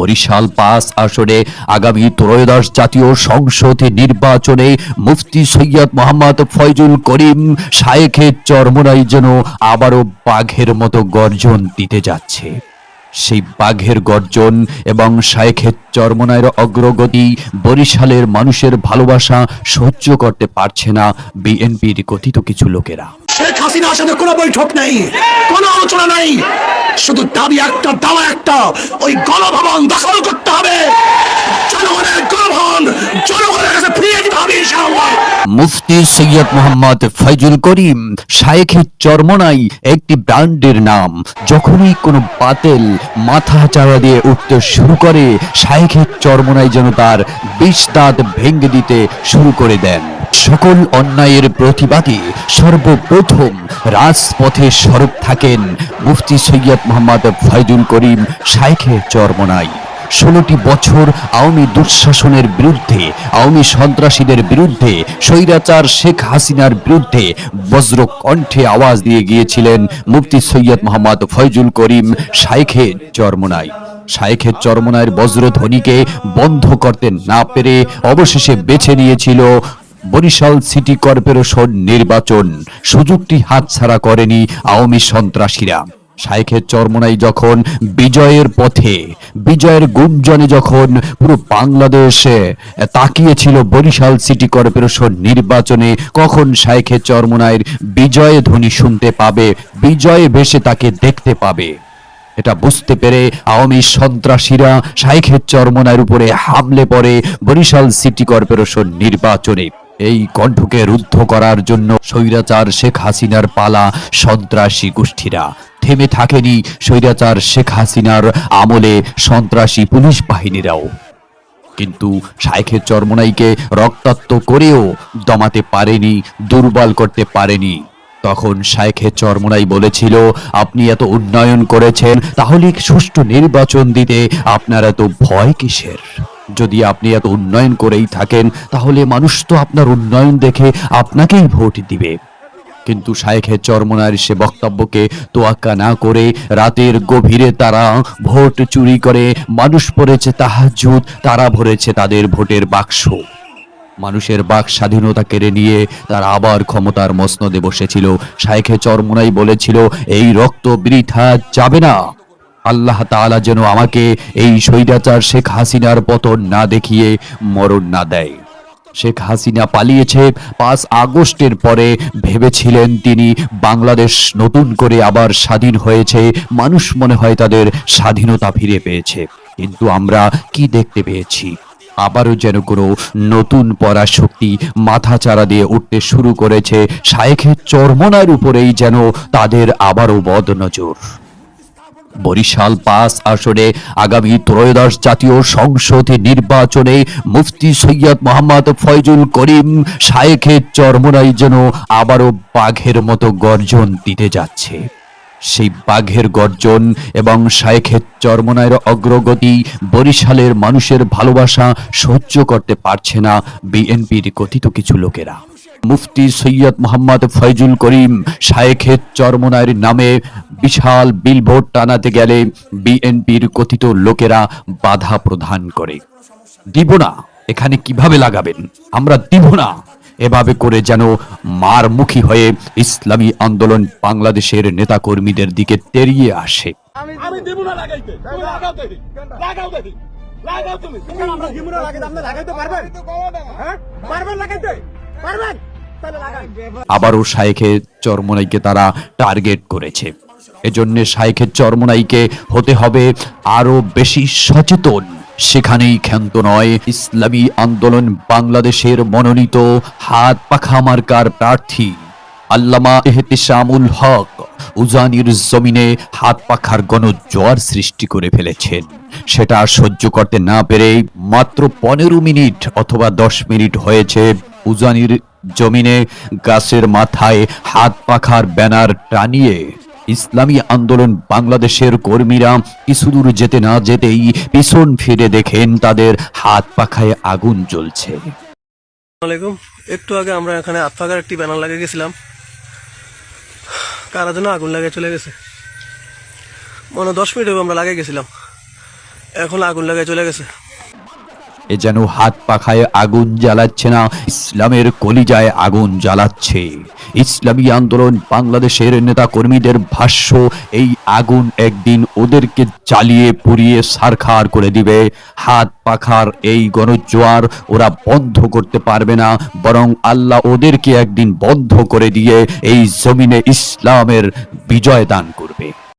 বরিশাল পাঁচ আসনে আগামী ত্রয়োদশ জাতীয় সংসদ নির্বাচনে মুফতি সৈয়দ মোহাম্মদ ফয়জুল করিম শায়েখের চরমনাই যেন আবারও বাঘের মতো গর্জন দিতে যাচ্ছে। সেই বাঘের গর্জন এবং শায়েখের চরমনায়ের অগ্রগতি বরিশালের মানুষের ভালোবাসা সহ্য করতে পারছে না বিএনপির কথিত কিছু লোকেরা। হাসিনার সাথে কোনো বৈঠক নেই, কোনো আলোচনা নেই। শুধু দাবি একটা, দাওয়া একটা, ওই গণভবন দখল করতে হবে। জনগণের গণভবন, জনগণের কাছে ফিরিয়ে দিতে হবে মুফতি সৈয়দ মোহাম্মদ করিম শায়েখের চরমনাই একটি ব্র্যান্ডের নাম। যখনই কোনো বাতেল মাথা চাড়া দিয়ে উঠতে শুরু করে শায়েখের চরমনাই যেন তার বিষ দাঁত ভেঙে দিতে শুরু করে দেন। সকল অন্যায়ের প্রতিবাদে সর্বপ্রথম রাজপথে সরব থাকেন মুফতি সৈয়দ মোহাম্মদ ফয়জুল করিম শায়েখের চরমনাই। ষোলোটি বছর আওয়ামী দুঃশাসনের বিরুদ্ধে, আওয়ামী সন্ত্রাসীদের বিরুদ্ধে, স্বৈরাচার শেখ হাসিনার বিরুদ্ধে বজ্র কণ্ঠে আওয়াজ দিয়ে গিয়েছিলেন মুফতি সৈয়দ মোহাম্মদ ফয়জুল করিম শাইখে চরমনাই। শাইখের চরমনায়ের বজ্রধ্বনিকে বন্ধ করতে না পেরে অবশেষে বেছে নিয়েছিল বরিশাল সিটি কর্পোরেশন নির্বাচন। সুযোগটি হাতছাড়া করেনি আওয়ামী সন্ত্রাসীরা। শাইখের চরমনাই যখন বিজয়ের পথে, বিজয়ের গুঞ্জনে যখন পুরো বাংলাদেশে তাকিয়েছিল বরিশাল সিটি কর্পোরেশন নির্বাচনে, কখন শাইখের চরমনাইয়ের বিজয় ধ্বনি শুনতে পাবে, বিজয়ে ভেসে তাকে দেখতে পাবে। এটা বুঝতে পেরে আওয়ামী সন্ত্রাসীরা শাইখের চরমনার উপরে হামলে পড়ে বরিশাল সিটি কর্পোরেশন নির্বাচনে। এই কণ্ঠকে রুদ্ধ করার জন্য স্বৈরাচার শেখ হাসিনার পালা সন্ত্রাসী গোষ্ঠীরা। থেমে থাকেনি স্বৈরাচার শেখ হাসিনার আমলে সন্ত্রাসী পুলিশ বাহিনীরাও। কিন্তু শাইখের চরমনাইকে রক্তাক্ত করেও দমাতে পারেনি, দুর্বল করতে পারেনি। তখন শাইখের চরমনাই বলেছিল, আপনি এত উন্নয়ন করেছেন, তাহলে সুষ্ঠু নির্বাচন দিতে আপনার এত ভয় কিসের? যদি আপনি এত উন্নয়ন করেই থাকেন, তাহলে মানুষ তো আপনার উন্নয়ন দেখে আপনাকেই ভোট দিবে। কিন্তু শায়েখের চরমনার সে বক্তব্যকে তোয়াক্কা না করে রাতের গভীরে তারা ভোট চুরি করে, মানুষ পড়েছে তাহাজুদ তারা ভরেছে তাদের ভোটের বাক্স। মানুষের বাক স্বাধীনতা কেড়ে নিয়ে তারা আবার ক্ষমতার মসনদে বসেছিল। শায়েখে চরমনাই বলেছিল, এই রক্ত বৃথা যাবে না। আল্লাহ তাআলা যেন আমাকে এই স্বৈরাচার শেখ হাসিনার পতন না দেখিয়ে মরণ না দেয়। শেখ হাসিনা পালিয়েছে পাঁচ আগস্টের পরে ভেবেছিলেন তিনি বাংলাদেশ নতুন করে আবার স্বাধীন হয়েছে, মানুষ মনে হয় তাদের স্বাধীনতা ফিরে পেয়েছে। কিন্তু আমরা কি দেখতে পেয়েছি? আবারও যেন কোনো নতুন পরাশক্তি মাথা চারা দিয়ে উঠতে শুরু করেছে, শায়েখের চরমনার উপরেই যেন তাদের আবারও বদনজর। বরিশাল পাস আসনে আগামী ত্রয়োদশ জাতীয় সংসদ নির্বাচনে মুফতি সৈয়দ মোহাম্মদ ফয়জুল করিম শায়েখের চরমনাই যেন আবারও বাঘের মতো গর্জন দিতে যাচ্ছে। সেই বাঘের গর্জন এবং শায়েখের চরমনায়ের অগ্রগতি বরিশালের মানুষের ভালোবাসা সহ্য করতে পারছে না বিএনপির কথিত কিছু লোকেরা। মুফতি সৈয়দ মোহাম্মদ ফয়জুল করিম শায়েখের চরমনায়ের নামে বিশাল বিলবোর্ড টানাতে গেলে বিএনপির কথিত লোকেরা বাধা প্রদান করে। দিব না, এখানে কীভাবে লাগাবেন? আমরা দিব না। এভাবে করে যেন মারমুখী হয়ে ইসলামী আন্দোলন বাংলাদেশের নেতাকর্মীদের দিকে তেরিয়ে আসে। আমি দিব না লাগাইতে লাগাও দেখি লাগাও দেখি লাগাও তুমি। আমরা দিব না লাগাইতে আপনি লাগাইতে পারবেন? হ্যাঁ? পারবেন লাগাইতে? পারবেন? আবারও শায়েখের চরমনাইকে তারা টার্গেট করেছে। এজন্য শায়েখের চরমনাইকে হতে হবে আরও বেশি সচেতন। সেখানেই ক্ষান্ত নয়। ইসলামী আন্দোলন বাংলাদেশের মনোনীত হাত পাখা মার্কার প্রার্থী আল্লামা এহতেশামুল হক উজানির জমিনে হাত পাখার গণজোয়ার সৃষ্টি করে ফেলেছেন। সেটা সহ্য করতে না পেরে মাত্র পনেরো মিনিট অথবা দশ মিনিট হয়েছে উজানির জমিনে গাছের মাথায় হাত পাখার ব্যানার টানিয়ে ইসলামী আন্দোলন বাংলাদেশের কর্মীরা কিছুদূর যেতে না যেতেই পিছন ফিরে দেখেন তাদের হাত পাখায় আগুন জ্বলছে। আলাইকুম। একটু আগে আমরা এখানে আতফাকার একটি ব্যানার লাগিয়ে গেছিলাম। কারা যেন আগুন লাগিয়ে চলে গেছে। মনে দশ মিনিট আমরা লাগিয়ে গেছিলাম। এখন আগুন লাগাই চলে গেছে। এ যেন হাত পাখায় আগুন জ্বালাচ্ছে না, ইসলামের কলিজায় আগুন জ্বালাচ্ছে। ইসলামী আন্দোলন বাংলাদেশের নেতা কর্মীদের ভাষ্য, এই আগুন একদিন ওদেরকে জ্বালিয়ে পুড়িয়ে সারখার করে দিবে। হাত পাখার এই গণজোয়ার ওরা বন্ধ করতে পারবে না, বরং আল্লাহ ওদেরকে একদিন বন্ধ করে দিয়ে এই জমিনে ইসলামের বিজয় দান করবে।